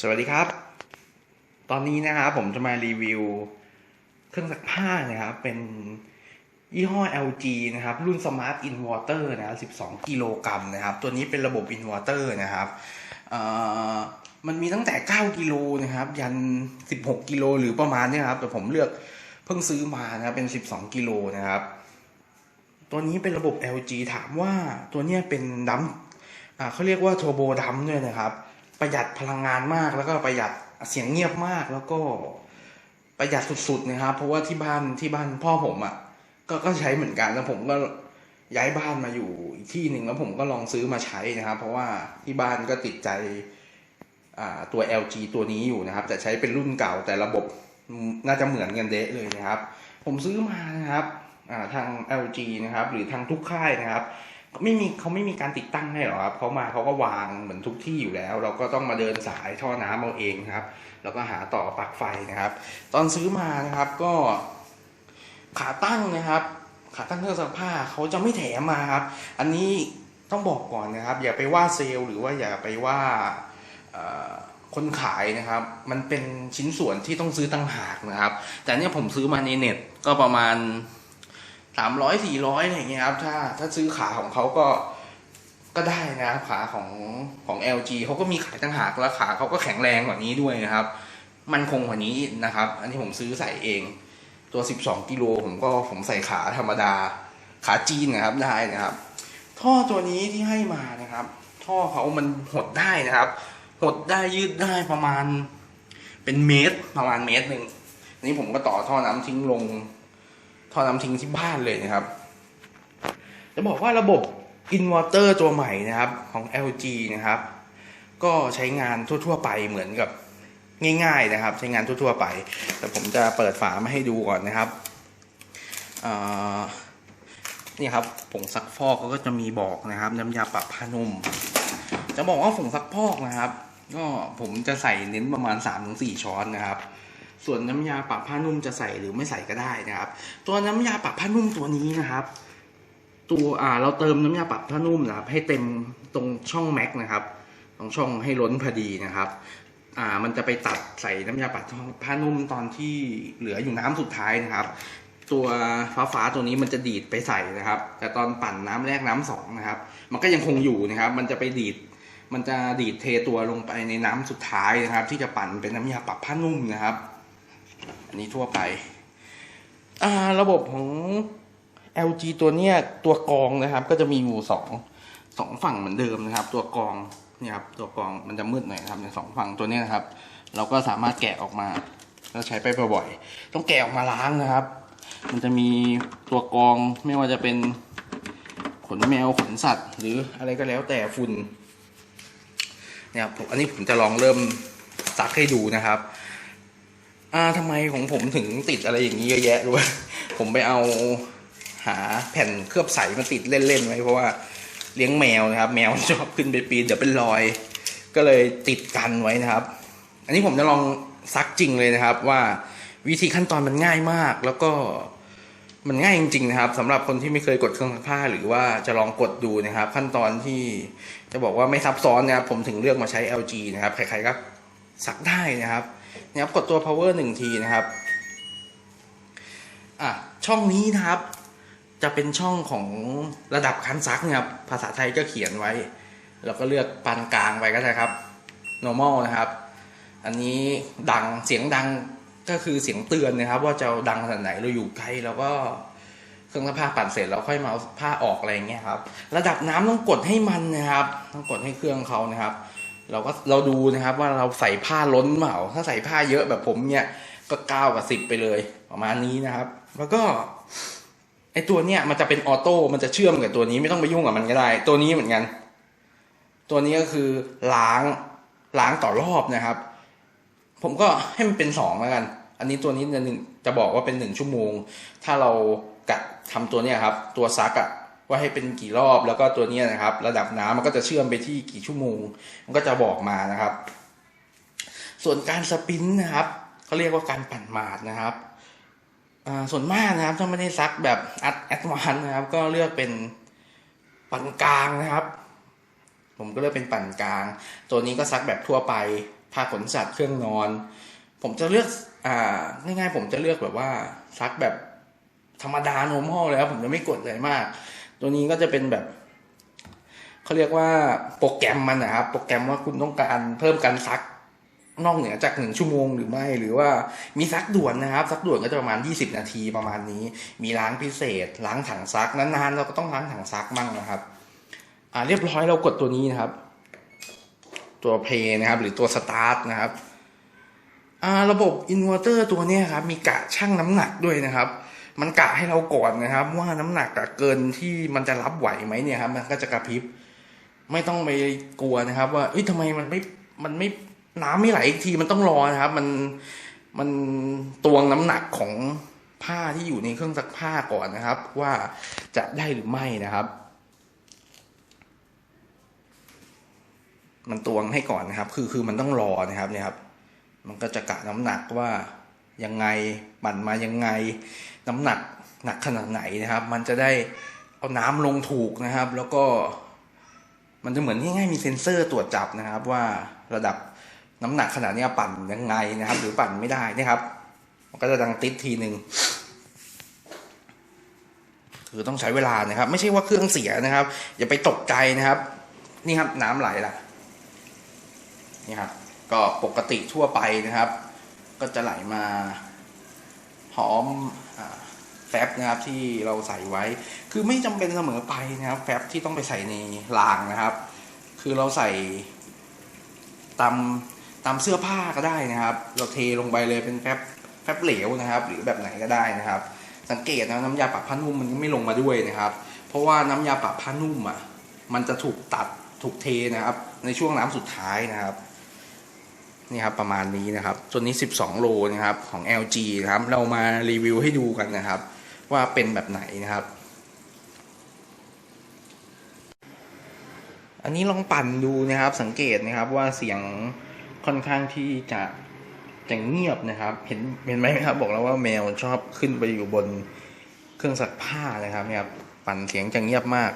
สวัสดีครับ ตอนนี้นะครับผมจะมารีวิว เครื่องซักผ้านะครับ เป็นยี่ห้อ LG นะครับ รุ่น Smart Inverter นะครับ12 กิโลกรัมนะครับ ตัวนี้เป็นระบบ Inverter นะครับมันมีตั้งแต่ 9 กิโลนะครับ ยัน 16 กิโลหรือประมาณนี้ครับ แต่ผมเลือกเพิ่งซื้อมานะครับเป็น 12 กิโลนะครับ ตัวนี้เป็นระบบ LG ถามว่าตัวนี้เป็นดัมเขาเรียกว่าโทโบดัมด้วยนะครับ ประหยัดพลังงานมาก แล้วก็ประหยัดเสียงเงียบมากแล้วก็ประหยัดสุดๆนะครับ เพราะว่าที่บ้านที่บ้านพ่อผมอะ่ะก็ก็ใช้เหมือนกันแล้วผมก็ย้ายบ้านมาอยู่อีกที่หนึ่งแล้วผมก็ลองซื้อมาใช้นะครับ เพราะว่าที่บ้านก็ติดใจตัว LG ตัวนี้อยู่นะครับ แต่ใช้เป็นรุ่นเก่าแต่ระบบน่าจะเหมือนกันเดะเลยนะครับ ผมซื้อมานะครับทาง LG นะครับ หรือทางทุกค่ายนะครับ ไม่มีเขาไม่มีการติดตั้งให้หรอกครับเขามาเขาก็วางเหมือนทุกที่อยู่แล้ว เราก็ต้องมาเดินสายท่อน้ำเอาเองครับ แล้วก็หาต่อปลั๊กไฟนะครับ ตอนซื้อมานะครับก็ ขาตั้งนะครับ ขาตั้งเครื่องซักผ้าเขาจะไม่แถมมาครับ อันนี้ต้องบอกก่อนนะครับ อย่าไปว่าเซลล์หรือว่าอย่าไปว่าคนขายนะครับ มันเป็นชิ้นส่วนที่ต้องซื้อตั้งหากนะครับ แต่เนี่ยผมซื้อมาในเน็ตก็ประมาณ สามร้อยสี่ร้อยอะไรอย่างเงี้ยครับ ถ้าถ้าซื้อขาของเขาก็ก็ได้นะครับขาของของ LG เขาก็มีขายต่างหากแล้วขาเขาก็แข็งแรงกว่านี้ด้วยนะครับ มันคงกว่านี้นะครับ อันนี้ผมซื้อใส่เอง ตัว 12กิโลผมก็ผมใส่ขาธรรมดา ขาจีนนะครับได้นะครับ ท่อตัวนี้ที่ให้มานะครับ ท่อเขามันหดได้นะครับ หดได้ยืดได้ประมาณ เป็นเมตรประมาณเมตรหนึ่งนี้ผมก็ต่อท่อน้ำทิ้งลง ท่อน้ำทิ้งที่บ้านเลยนะครับ จะบอกว่าระบบอินเวอร์เตอร์ตัวใหม่นะครับของ LG นะครับ ก็ใช้งานทั่ว ๆ ไปเหมือนกับง่าย ๆนะครับ ใช้งานทั่ว ๆ ไป แต่ผมจะเปิดฝามาให้ดูก่อนนะครับนี่ครับผงซักฟอกเขาก็จะมีบอกนะครับ น้ำยาปรับผ้านุ่มจะบอกว่าผงซักฟอกนะครับ ก็ผมจะใส่เน้นประมาณ3-4ช้อนนะครับ ส่วนน้ำยาปรับผ้านุ่มจะใส่หรือไม่ใส่ก็ได้นะครับ ตัวน้ำยาปรับผ้านุ่มตัวนี้นะครับตัวอ่าเราเติมน้ำยาปรับผ้านุ่มนะครับให้เต็มตรงช่องแม็กนะครับ ตรงช่องให้ล้นพอดีนะครับอ่ามันจะไปตัดใส่น้ำยาปรับผ้านุ่มตอนที่เหลืออยู่น้ำสุดท้ายนะครับ ตัวฟ้าฟ้าๆตัวนี้มันจะดีดไปใส่นะครับ แต่ตอนปั่นน้ำแรกน้ำสองนะครับ มันก็ยังคงอยู่นะครับ มันจะไปดีดมันจะดีดเทตัวลงไปในน้ำสุดท้ายนะครับ ที่จะปั่นเป็นน้ำยาปรับผ้านุ่มนะครับ อันนี้ทั่วไป อ่า ระบบของ LG ตัวเนี้ยตัวกรองนะครับ ก็จะมีอยู่สองสองฝั่งเหมือนเดิมนะครับ ตัวกรองเนี่ยครับตัวกรองมันจะมืดหน่อยครับในสองฝั่งตัวเนี้ยนะครับ เราก็สามารถแกะออกมาแล้วใช้ไปบ่อยๆต้องแกะออกมาล้างนะครับ มันจะมีตัวกรองไม่ว่าจะเป็นขนแมวขนสัตว์ หรืออะไรก็แล้วแต่ฝุ่นเนี่ยครับผมอันนี้ผมจะลองเริ่มซักให้ดูนะครับ อ่าทำไมของผมถึงติดอะไรอย่างนี้เยอะแยะด้วยผมไปเอาหาแผ่นเคลือบใสมาติดเล่นๆไว้เพราะว่าเลี้ยงแมวนะครับ แมวชอบขึ้นไปปีนเดี๋ยวเป็นรอย ก็เลยติดกันไว้นะครับ อันนี้ผมจะลองซักจริงเลยนะครับ ว่าวิธีขั้นตอนมันง่ายมาก แล้วก็มันง่ายจริงๆนะครับสำหรับคนที่ไม่เคยกดเครื่องซักผ้า หรือว่าจะลองกดดูนะครับ ขั้นตอนที่จะบอกว่าไม่ซับซ้อนนะครับผมถึงเลือกมาใช้ LG นะครับใครๆก็ซักได้นะครับ นะครับกดตัว power หนึ่งทีนะครับอะช่องนี้นะครับ จะเป็นช่องของระดับคันซักนะครับภาษาไทยก็เขียนไว้แล้วก็เลือกปานกลางไปก็ได้ครับ normal นะครับ อันนี้ดังเสียงดังก็คือเสียงเตือนนะครับ ว่าจะดังขนาดไหนเราอยู่ไกลแล้วก็เครื่องซักผ้าปั่นเสร็จเราค่อยมาเอาผ้าออกอะไรอย่างเงี้ยครับ ระดับน้ำต้องกดให้มันนะครับ ต้องกดให้เครื่องเขานะครับ เราก็เราดูนะครับว่าเราใส่ผ้าล้นเปล่าถ้าใส่ผ้าเยอะแบบผมเนี่ยก็เก้ากับสิบไปเลย ประมาณนี้นะครับ แล้วก็ไอตัวเนี้ยมันจะเป็นออโต้มันจะเชื่อมกับตัวนี้ไม่ต้องไปยุ่งกับมันก็ได้ ตัวนี้เหมือนกัน ตัวนี้ก็คือล้างล้างต่อรอบนะครับ ผมก็ให้มันเป็นสองแล้วกัน อันนี้ตัวนี้จะหนึ่งจะบอกว่าเป็นหนึ่งชั่วโมง ถ้าเรากะทำตัวเนี้ยครับ ตัวซักอะ ว่าให้เป็นกี่รอบแล้วก็ตัวนี้นะครับ ระดับน้ำมันก็จะเชื่อมไปที่กี่ชั่วโมง มันก็จะบอกมานะครับ ส่วนการสปินนะครับเขาเรียกว่าการปั่นหมาดนะครับส่วนมากนะครับถ้าไม่ได้ซักแบบอัดแอดวานนะครับ ก็เลือกเป็นปั่นกลางนะครับ ผมก็เลือกเป็นปั่นกลาง ตัวนี้ก็ซักแบบทั่วไปผ้าขนสัตว์เครื่องนอน ผมจะเลือกอ่าง่ายๆ ผมจะเลือกแบบว่าซักแบบธรรมดาโนมอลเลยครับผมจะไม่กดอะไรมาก ตัวนี้ก็จะเป็นแบบเขาเรียกว่าโปรแกรมมันนะครับ โปรแกรมว่าคุณต้องการเพิ่มการซักนอกเหนือจากหนึ่งชั่วโมงหรือไม่ หรือว่ามีซักด่วนนะครับ ซักด่วนก็จะประมาณ 20 นาทีประมาณนี้ มีล้างพิเศษ ล้างถังซักนานๆเราก็ต้องล้างถังซักมั่งนะครับ อ่าเรียบร้อยเรากดตัวนี้นะครับ ตัวเพย์นะครับ หรือตัวสตาร์ทนะครับอ่าระบบอินเวอร์เตอร์ตัวนี้ครับมีกะชั่งน้ำหนักด้วยนะครับ มันกะให้เราก่อนนะครับ ว่าน้ำหนักเกินที่มันจะรับไหวไหมเนี่ยครับ มันก็จะกระพริบ ไม่ต้องไปกลัวนะครับ ว่าเอ้ยทำไมมันไม่มันไม่น้ำไม่ไหลอีกทีมันต้องรอนะครับ มันมันตวงน้ำหนักของผ้าที่อยู่ในเครื่องซักผ้าก่อนนะครับ ว่าจะได้หรือไม่นะครับ มันตวงให้ก่อนนะครับ คือคือมันต้องรอนะครับเนี่ยครับ มันก็จะกะน้ำหนักว่า ยังไงปั่นมายังไง น้ำหนักหนักขนาดไหนนะครับ มันจะได้เอาน้ำลงถูกนะครับ แล้วก็มันจะเหมือนง่ายๆมีเซ็นเซอร์ตรวจจับนะครับ ว่าระดับน้ำหนักขนาดนี้ปั่นยังไงนะครับ หรือปั่นไม่ได้นะครับ มันก็จะดังติดทีหนึ่งคือต้องใช้เวลานะครับ ไม่ใช่ว่าเครื่องเสียนะครับ อย่าไปตกใจนะครับ นี่ครับน้ำไหลละนี่ครับก็ปกติทั่วไปนะครับ ก็จะไหลมาหอมอแฟบนะครับที่เราใส่ไว้ คือไม่จำเป็นเสมอไปนะครับ แฟบที่ต้องไปใส่ในรางนะครับ คือเราใส่ตามตามเสื้อผ้าก็ได้นะครับ เราเทลงไปเลยเป็นแฟบแฟบเหลวนะครับ หรือแบบไหนก็ได้นะครับ สังเกตนะน้ำยาปรับผ้านุ่มมันไม่ลงมาด้วยนะครับ เพราะว่าน้ำยาปรับผ้านุ่มอะมันจะถูกตัดถูกเทนะครับ ในช่วงน้ำสุดท้ายนะครับ นี่ครับประมาณนี้นะครับตัวนี้ 12 โลนะครับของ LG นะครับเรามารีวิวให้ดูกันนะครับ ว่าเป็นแบบไหนนะครับ อันนี้ลองปั่นดูนะครับ สังเกตนะครับว่าเสียงค่อนข้างที่จะจะเงียบนะครับ เห็นเห็นไหมครับ บอกแล้วว่าแมวชอบขึ้นไปอยู่บนเครื่องซักผ้านะครับเนี่ยครับปั่นเสียงจะเงียบมาก